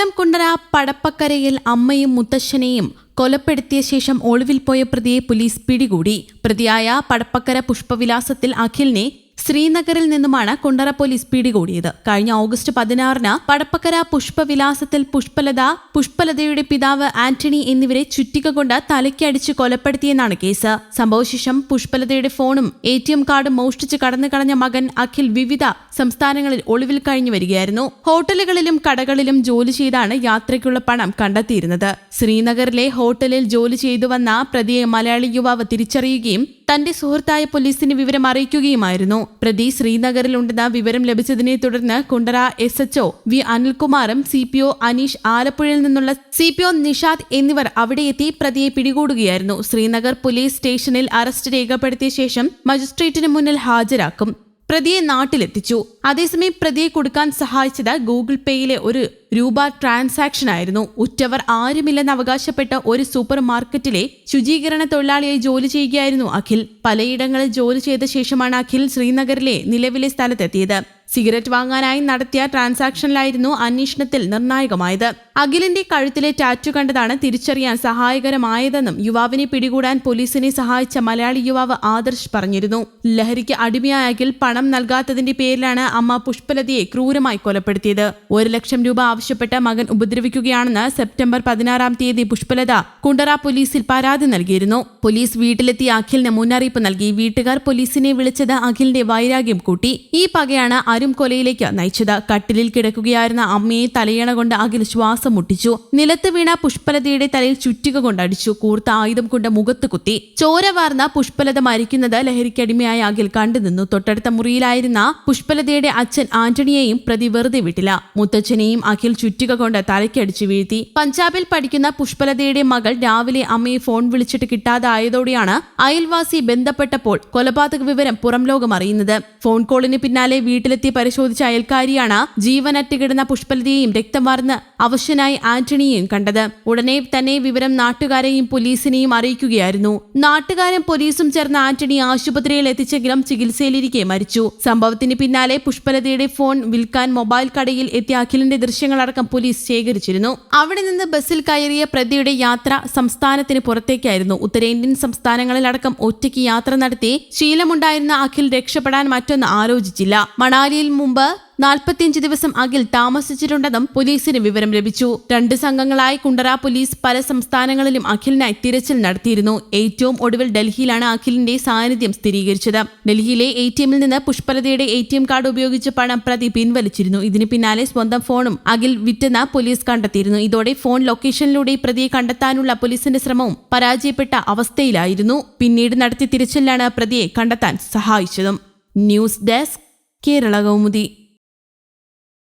കൊല്ലം കുണ്ടറ പടപ്പക്കരയിൽ അമ്മയും മുത്തശ്ശനെയും കൊലപ്പെടുത്തിയ ശേഷം ഒളിവിൽ പോയ പ്രതിയെ പോലീസ് പിടികൂടി. പ്രതിയായ പടപ്പക്കര പുഷ്പവിലാസത്തിൽ അഖിലിനെ ശ്രീനഗറിൽ നിന്നുമാണ് കുണ്ടറ പോലീസ് പിടികൂടിയത്. കഴിഞ്ഞ ഓഗസ്റ്റ് പതിനാറിന് പടപ്പക്കര പുഷ്പവിലാസത്തിൽ പുഷ്പലത പുഷ്പലതയുടെ പിതാവ് ആന്റണി എന്നിവരെ ചുറ്റിക കൊണ്ട് തലയ്ക്കടിച്ച് കൊലപ്പെടുത്തിയെന്നാണ് കേസ്. സംഭവശേഷം പുഷ്പലതയുടെ ഫോണും എ ടി എം കാർഡും മോഷ്ടിച്ച് കടന്നു കളഞ്ഞ മകൻ അഖിൽ വിവിധ സംസ്ഥാനങ്ങളിൽ ഒളിവിൽ കഴിഞ്ഞു വരികയായിരുന്നു. ഹോട്ടലുകളിലും കടകളിലും ജോലി ചെയ്താണ് യാത്രയ്ക്കുള്ള പണം കണ്ടെത്തിയിരുന്നത്. ശ്രീനഗറിലെ ഹോട്ടലിൽ ജോലി ചെയ്തു വന്ന പ്രതിയെ മലയാളി യുവാവ് തിരിച്ചറിയുകയും തന്റെ സുഹൃത്തായ പോലീസിന് വിവരം അറിയിക്കുകയുമായിരുന്നു. പ്രതി ശ്രീനഗറിലുണ്ടെന്ന വിവരം ലഭിച്ചതിനെ തുടർന്ന് Kundara S H O V അനിൽകുമാറും C P O Aneesh ആലപ്പുഴയിൽ നിന്നുള്ള സി പി ഒ നിഷാദ് എന്നിവർ അവിടെ എത്തി പ്രതിയെ പിടികൂടുകയായിരുന്നു. ശ്രീനഗർ പോലീസ് സ്റ്റേഷനിൽ അറസ്റ്റ് രേഖപ്പെടുത്തിയ ശേഷം മജിസ്ട്രേറ്റിന് മുന്നിൽ ഹാജരാക്കും. പ്രതിയെ നാട്ടിലെത്തിച്ചു. അതേസമയം പ്രതിയെ കൊടുക്കാൻ സഹായിച്ചത് ഗൂഗിൾ പേയിലെ ഒരു രൂപ ട്രാൻസാക്ഷൻ ആയിരുന്നു. ഉറ്റവർ ആരുമില്ലെന്ന് അവകാശപ്പെട്ട ഒരു സൂപ്പർ മാർക്കറ്റിലെ ശുചീകരണ തൊഴിലാളിയായി ജോലി ചെയ്യുകയായിരുന്നു അഖിൽ. പലയിടങ്ങളിൽ ജോലി ചെയ്ത ശേഷമാണ് അഖിൽ ശ്രീനഗറിലെ നിലവിലെ സ്ഥലത്തെത്തിയത്. സിഗരറ്റ് വാങ്ങാനായി നടത്തിയ ട്രാൻസാക്ഷനിലായിരുന്നു അന്വേഷണത്തിൽ നിർണായകമായത്. അഖിലിന്റെ കഴുത്തിലെ ടാറ്റു കണ്ടതാണ് തിരിച്ചറിയാൻ സഹായകരമായതെന്നും യുവാവിനെ പിടികൂടാൻ പോലീസിനെ സഹായിച്ച മലയാളി യുവാവ് ആദർശ് പറഞ്ഞിരുന്നു. ലഹരിക്ക് അടിമയായ അഖിൽ പണം നൽകാത്തതിന്റെ പേരിലാണ് അമ്മ പുഷ്പലതയെ ക്രൂരമായി കൊലപ്പെടുത്തിയത്. ഒരു ലക്ഷം രൂപ ആവശ്യപ്പെട്ട മകൻ ഉപദ്രവിക്കുകയാണെന്ന് സെപ്റ്റംബർ പതിനാറാം തീയതി പുഷ്പലത കുണ്ടറ പോലീസിൽ പരാതി നൽകിയിരുന്നു. പോലീസ് വീട്ടിലെത്തി അഖിലിന് മുന്നറിയിപ്പ് നൽകി. വീട്ടുകാർ പോലീസിനെ വിളിച്ചത് അഖിലിന്റെ വൈരാഗ്യം കൂട്ടി. ഈ പകയാണ് അരും കൊലയിലേക്ക് നയിച്ചത്. കട്ടിലിൽ കിടക്കുകയായിരുന്ന അമ്മയെ തലയണ കൊണ്ട് അഖിൽ ശ്വാസം മുട്ടിച്ചു. നിലത്ത് വീണ പുഷ്പലതയുടെ തലയിൽ ചുറ്റിക കൊണ്ടടിച്ചു കൂർത്ത ആയുധം കൊണ്ട് മുഖത്ത് കുത്തി. ചോര വാർന്ന പുഷ്പലത മരിക്കുന്നത് ലഹരിക്കടിമയായ അഖിൽ കണ്ടുനിന്നു. തൊട്ടടുത്ത മുറിയിലായിരുന്ന പുഷ്പലതയുടെ അച്ഛൻ ആന്റണിയെയും പ്രതി വെറുതെ വിട്ടില്ല. മുത്തച്ഛനെയും അഖിൽ ചുറ്റിക കൊണ്ട് തലയ്ക്കടിച്ചു വീഴ്ത്തി. പഞ്ചാബിൽ പഠിക്കുന്ന പുഷ്പലതയുടെ മകൾ രാവിലെ അമ്മയെ ഫോൺ വിളിച്ചിട്ട് കിട്ടാതായതോടെയാണ് അയൽവാസി ബന്ധപ്പെട്ടപ്പോൾ കൊലപാതക വിവരം പുറം ലോകം അറിയുന്നത്. ഫോൺ കോളിന് പിന്നാലെ വീട്ടിലെത്തി പരിശോധിച്ച അയൽക്കാരിയാണ് ജീവനറ്റ് കിടന്ന പുഷ്പലതയെയും രക്തം വാർന്ന് അവശനായി ആന്റണിയെയും കണ്ടത്. ഉടനെ തന്നെ വിവരം നാട്ടുകാരെയും പോലീസിനെയും അറിയിക്കുകയായിരുന്നു. നാട്ടുകാരും പോലീസും ചേർന്ന് ആന്റണി ആശുപത്രിയിൽ എത്തിച്ചെങ്കിലും ചികിത്സയിലിരിക്കെ മരിച്ചു. സംഭവത്തിന് പിന്നാലെ പുഷ്പലതയുടെ ഫോൺ വിൽക്കാൻ മൊബൈൽ കടയിൽ എത്തിയ അഖിലിന്റെ ദൃശ്യങ്ങളടക്കം പോലീസ് ശേഖരിച്ചിരുന്നു. അവിടെ നിന്ന് ബസ്സിൽ കയറിയ പ്രതിയുടെ യാത്ര സംസ്ഥാനത്തിന് പുറത്തേക്കായിരുന്നു. ഉത്തരേന്ത്യൻ സംസ്ഥാനങ്ങളിലടക്കം ഒറ്റയ്ക്ക് യാത്ര നടത്തി ശീലമുണ്ടായിരുന്ന അഖിൽ രക്ഷപ്പെടാൻ മറ്റൊന്ന് ആലോചിച്ചില്ല. മണാലിയിൽ മുമ്പ് നാൽപ്പത്തിയഞ്ച് ദിവസം അഖിൽ താമസിച്ചിട്ടുണ്ടെന്നും പോലീസിന് വിവരം ലഭിച്ചു. രണ്ട് സംഘങ്ങളായി കുണ്ടറ പോലീസ് പല സംസ്ഥാനങ്ങളിലും അഖിലിനായി തിരച്ചിൽ നടത്തിയിരുന്നു. ഏറ്റവും ഒടുവിൽ ഡൽഹിയിലാണ് അഖിലിന്റെ സാന്നിധ്യം സ്ഥിരീകരിച്ചത്. ഡൽഹിയിലെ എ ടി എമ്മിൽ നിന്ന് പുഷ്പലതയുടെ എ ടി എം കാർഡ് ഉപയോഗിച്ച് പണം പ്രതി പിൻവലിച്ചിരുന്നു. ഇതിന് പിന്നാലെ സ്വന്തം ഫോണും അഖിൽ വിറ്റെന്ന് പോലീസ് കണ്ടെത്തിയിരുന്നു. ഇതോടെ ഫോൺ ലൊക്കേഷനിലൂടെ പ്രതിയെ കണ്ടെത്താനുള്ള പോലീസിന്റെ ശ്രമവും പരാജയപ്പെട്ട അവസ്ഥയിലായിരുന്നു. പിന്നീട് നടത്തിയ തിരച്ചിലാണ് പ്രതിയെ കണ്ടെത്താൻ സഹായിച്ചതും. News desk Kerala Kaumudi.